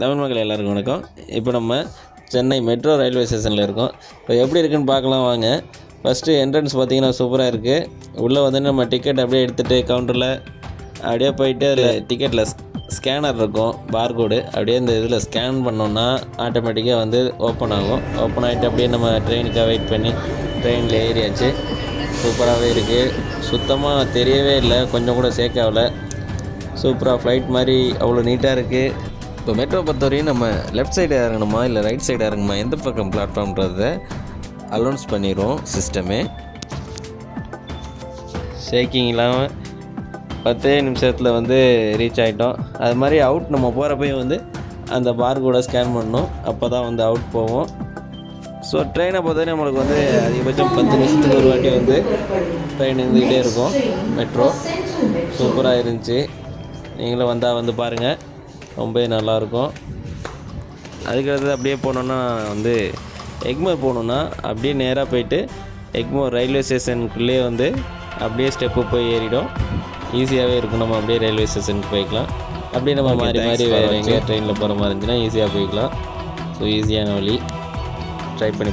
தமிழ் மக்கள் எல்லாருக்கும் வணக்கம். இப்போ நம்ம சென்னை மெட்ரோ ரயில்வே ஸ்டேஷனில் இருக்கோம். இப்போ எப்படி இருக்குன்னு பார்க்கலாம் வாங்க. ஃபஸ்ட்டு என்ட்ரன்ஸ் பார்த்தீங்கன்னா சூப்பராக இருக்குது உள்ளே வந்து நம்ம டிக்கெட் அப்படியே எடுத்துகிட்டு கவுண்டரில் அப்படியே போயிட்டு அதில் டிக்கெட்டில் ஸ்கேனர் இருக்கும் பார்கோடு அப்படியே இந்த இதில் ஸ்கேன் பண்ணோன்னா ஆட்டோமேட்டிக்காக வந்து ஓப்பன் ஆகும். ஓப்பன் ஆகிட்டு அப்படியே நம்ம ட்ரெயினுக்காக வெயிட் பண்ணி ட்ரெயினில் ஏறியாச்சு. சூப்பராகவே இருக்குது சுத்தமாக தெரியவே இல்லை. கொஞ்சம் கூட சேக் சூப்பராக ஃப்ளைட் மாதிரி அவ்வளோ நீட்டாக இருக்குது இப்போ மெட்ரோ பொறுத்தவரையும் நம்ம லெஃப்ட் சைடு இறங்கணுமா இல்லை ரைட் சைடு இறங்கணுமா எந்த பக்கம் பிளாட்ஃபார்ம்ன்றத அலௌன்ஸ் பண்ணிடுவோம் சிஸ்டமே ஷேக்கிங் இல்லாமல் பத்தே நிமிஷத்தில் வந்து ரீச் ஆகிட்டோம் அது மாதிரி அவுட் நம்ம போகிறப்பையும் வந்து அந்த பார் கூட ஸ்கேன் பண்ணணும். அப்போ தான் வந்து அவுட் போவோம். ஸோ ட்ரெயினை பொறுத்தவரை நம்மளுக்கு வந்து அதிகபட்சம் பத்து நிமிஷத்துக்கு ஒரு வாட்டி வந்து ட்ரெயின் இருந்துக்கிட்டே இருக்கும். மெட்ரோ சூப்பராக இருந்துச்சு. நீங்களும் வந்தால் வந்து பாருங்கள் ரொம்பவே நல்லாயிருக்கும். அதுக்கடுத்து அப்படியே போனோன்னா வந்து எக்மோர் போகணுன்னா அப்படியே நேராக போயிட்டு எக்மோர் ரயில்வே ஸ்டேஷனுக்குள்ளேயே வந்து அப்படியே ஸ்டெப்பு போய் ஏறிடும். ஈஸியாகவே இருக்கும். நம்ம அப்படியே ரயில்வே ஸ்டேஷனுக்கு போய்க்கலாம். அப்படியே நம்ம மாறி மாறி வேறு எங்கேயா ட்ரெயினில் போகிற மாதிரி இருந்துச்சுன்னா ஈஸியாக போய்க்கலாம். ஸோ ஈஸியான வழி. ட்ரை பண்ணி